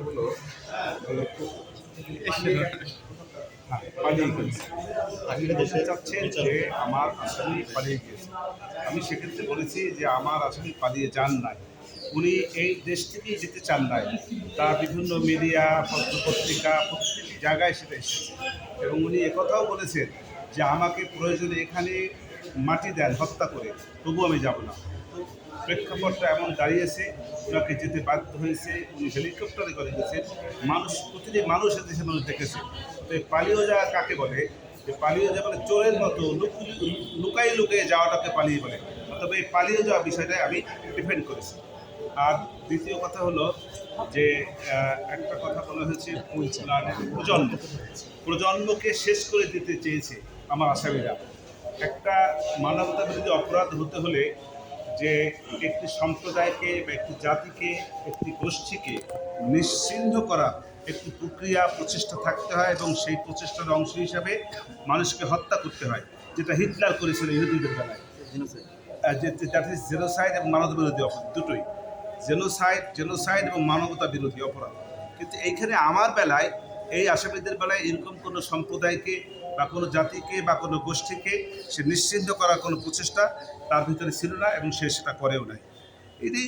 কথা হলো হ্যাঁ, পালিয়ে গেছে চাচ্ছেন যে আমার আসামি পালিয়ে গিয়েছে। আমি সেক্ষেত্রে বলেছি যে আমার আসামি পালিয়ে যান নাই। উনি এই দেশ থেকেই যেতে চান নাই। তার বিভিন্ন মিডিয়া পত্র পত্রিকা প্রত্যেকটি জায়গায় সেটা এসেছে। এবং উনি একথাও বলেছেন যে আমাকে প্রয়োজনে এখানে মাটি দেন হত্যা করে। তবু আমি যাব না। প্রেক্ষাপটটা এমন দাঁড়িয়েছে, ওনাকে যেতে বাধ্য হয়েছে, উনি হেলিকপ্টারে করে গেছেন মানুষ, প্রতিটি মানুষ দেশে মানুষ দেখেছে। তো এই পালিয়ে যাওয়া কাকে বলে? যে পালিয়ে যাওয়া মানে চোরের মতো লুক- লুকাই লুকিয়ে যাওয়াটাকে পালিয়ে বলে। তবে এই পালিয়ে যাওয়া বিষয়টাই আমি ডিফেন্ড করেছি। আর দ্বিতীয় কথা হলো যে একটা কথা বলা হয়েছে প্রজন্ম। প্রজন্মকে শেষ করে দিতে চেয়েছে আমার আসামিরা। একটা মানবতা বিরোধী অপরাধ হতে হলে যে একটি সম্প্রদায়কে বা একটি জাতিকে একটি গোষ্ঠীকে নিশ্চিহ্ন করা একটি প্রক্রিয়া প্রচেষ্টা থাকতে হয় এবং সেই প্রচেষ্টার অংশ হিসাবে মানুষকে হত্যা করতে হয় যেটা হিটলার করেছিল ইহুদিদের বেলায়। দ্যাট ইজ জেনোসাইড এবং মানবতা বিরোধী অপরাধ দুটোই। জেনোসাইড জেনোসাইড এবং মানবতা বিরোধী অপরাধ। কিন্তু এইখানে আমার বেলায় এই আসামিদের বেলায় এরকম কোনো সম্প্রদায়কে বা কোনো জাতিকে বা কোনো গোষ্ঠীকে সে নিশ্চিন্ত করার কোনো প্রচেষ্টা তার ভিতরে ছিল না এবং সে সেটা করেও নাই। এটাই